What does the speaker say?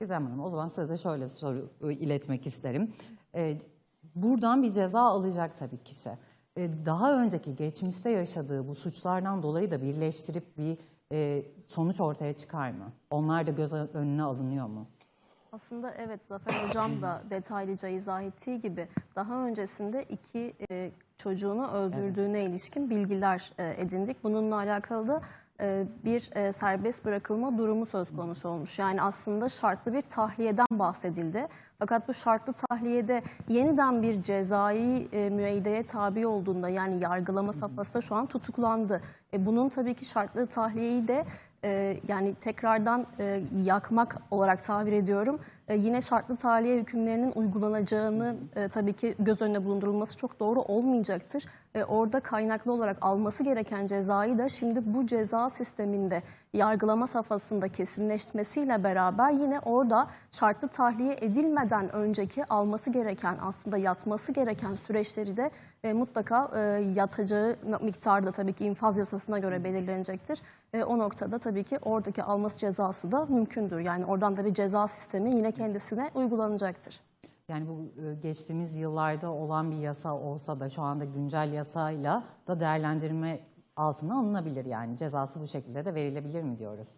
Gizem Hanım o zaman size de şöyle soru iletmek isterim. Ee, buradan bir ceza alacak tabii kişi. Ee, daha önceki geçmişte yaşadığı bu suçlardan dolayı da birleştirip bir e, sonuç ortaya çıkar mı? Onlar da göz önüne alınıyor mu? Aslında evet Zafer Hocam da detaylıca izah ettiği gibi daha öncesinde iki e, çocuğunu öldürdüğüne ilişkin bilgiler e, edindik. Bununla alakalı da bir e, serbest bırakılma durumu söz konusu olmuş. Yani aslında şartlı bir tahliyeden bahsedildi. Fakat bu şartlı tahliyede yeniden bir cezai e, müeyyideye tabi olduğunda yani yargılama safhasında şu an tutuklandı. E, bunun tabii ki şartlı tahliyeyi de e, yani tekrardan e, yakmak olarak tabir ediyorum. E, yine şartlı tahliye hükümlerinin uygulanacağını e, tabii ki göz önüne bulundurulması çok doğru olmayacaktır. E, orada kaynaklı olarak alması gereken cezayı da şimdi bu ceza sisteminde yargılama safhasında kesinleşmesiyle beraber yine orada şartlı tahliye edilmeden önceki alması gereken aslında yatması gereken süreçleri de e, mutlaka e, yatacağı miktarda tabii ki infaz yasasına göre belirlenecektir. E, o noktada tabii ki oradaki alması cezası da mümkündür. Yani oradan da bir ceza sistemi yine kendisine uygulanacaktır. Yani bu e, geçtiğimiz yıllarda olan bir yasa olsa da şu anda güncel yasayla da değerlendirme altına alınabilir yani cezası bu şekilde de verilebilir mi diyoruz?